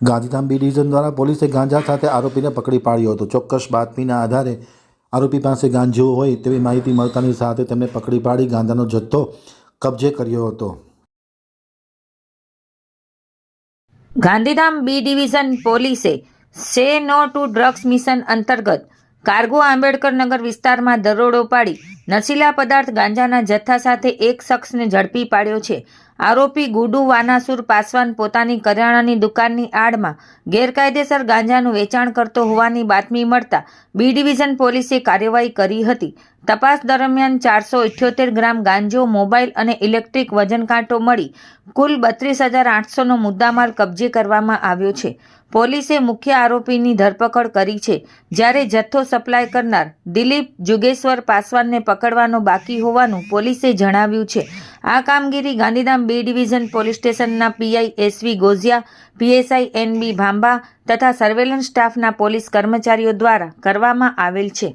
Gandhidham B division દ્વારા પોલીસે ગાંજા સાથે આરોપીને પકડી પાડ્યો હતો. ચોક્કસ બાતમીના આધારે આરોપી પાસે ગાંજો હોય તેવી માહિતી મળતાની સાથે તેમને પકડી પાડી ગાંજાનો જથ્થો કબજે કર્યો હતો. ગાંધીધામ બી ડિવિઝન પોલીસે say no to drugs mission અંતર્ગત કાર્ગો આંબેડકર નગર વિસ્તારમાં દરોડો પાડી નશીલા પદાર્થ ગાંજાના જથ્થા સાથે એક શખ્સને ઝડપી પાડ્યો છે. આરોપી ગુડુ વાનાસુર પાસવાન પોતાની કરિયાણાની દુકાનની આડમાં ગેરકાયદેસર ગાંજાનું વેચાણ કરતો હોવાની બાતમી મળતા બી ડિવિઝન પોલીસે કાર્યવાહી કરી હતી. તપાસ દરમિયાન ચારસો ઇઠ્યોતેર ગ્રામ ગાંજો, મોબાઈલ અને ઇલેક્ટ્રિક વજન કાંટો મળી કુલ બત્રીસ હજાર આઠસોનો મુદ્દામાલ કબજે કરવામાં આવ્યો છે. પોલીસે મુખ્ય આરોપીની ધરપકડ કરી છે, જ્યારે જથ્થો સપ્લાય કરનાર દિલીપ જુગેશ્વર પાસવાનને પકડવાનો બાકી હોવાનું પોલીસે જણાવ્યું છે. આ કામગીરી ગાંધીધામ બી ડિવિઝન પોલીસ સ્ટેશનના PI SV Gojiya PSI NB Bhambha તથા સર્વેલન્સ સ્ટાફના પોલીસ કર્મચારીઓ દ્વારા કરવામાં આવેલ છે.